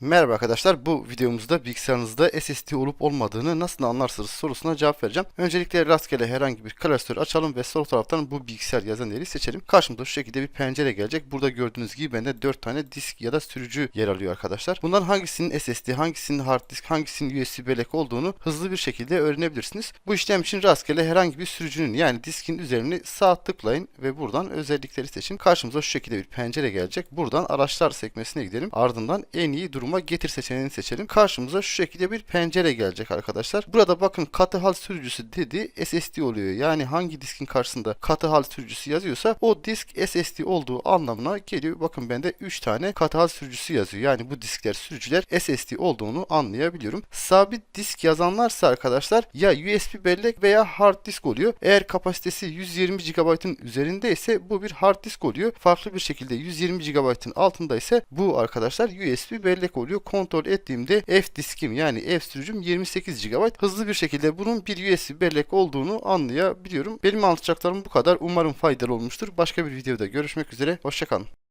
Merhaba arkadaşlar. Bu videomuzda bilgisayarınızda SSD olup olmadığını nasıl anlarsınız sorusuna cevap vereceğim. Öncelikle rastgele herhangi bir klasör açalım ve sol taraftan bu bilgisayar yazan yeri seçelim. Karşımıza şu şekilde bir pencere gelecek. Burada gördüğünüz gibi bende 4 tane disk ya da sürücü yer alıyor arkadaşlar. Bunların hangisinin SSD, hangisinin hard disk, hangisinin USB bellek olduğunu hızlı bir şekilde öğrenebilirsiniz. Bu işlem için rastgele herhangi bir sürücünün yani diskin üzerini sağ tıklayın ve buradan özellikleri seçin. Karşımıza şu şekilde bir pencere gelecek. Buradan araçlar sekmesine gidelim. Ardından en iyi duruma getir seçeneğini seçelim. Karşımıza şu şekilde bir pencere gelecek arkadaşlar. Burada bakın katı hal sürücüsü dedi SSD oluyor. Yani hangi diskin karşısında katı hal sürücüsü yazıyorsa o disk SSD olduğu anlamına geliyor. Bakın bende 3 tane katı hal sürücüsü yazıyor. Yani bu diskler sürücüler SSD olduğunu anlayabiliyorum. Sabit disk yazanlarsa arkadaşlar ya USB bellek veya hard disk oluyor. Eğer kapasitesi 120 GB'ın üzerinde ise bu bir hard disk oluyor. Farklı bir şekilde 120 GB'ın altında ise bu arkadaşlar USB bellek oluyor. Kontrol ettiğimde F diskim yani F sürücüm 28 GB. Hızlı bir şekilde bunun bir USB bellek olduğunu anlayabiliyorum. Benim anlatacaklarım bu kadar. Umarım faydalı olmuştur. Başka bir videoda görüşmek üzere. Hoşçakalın.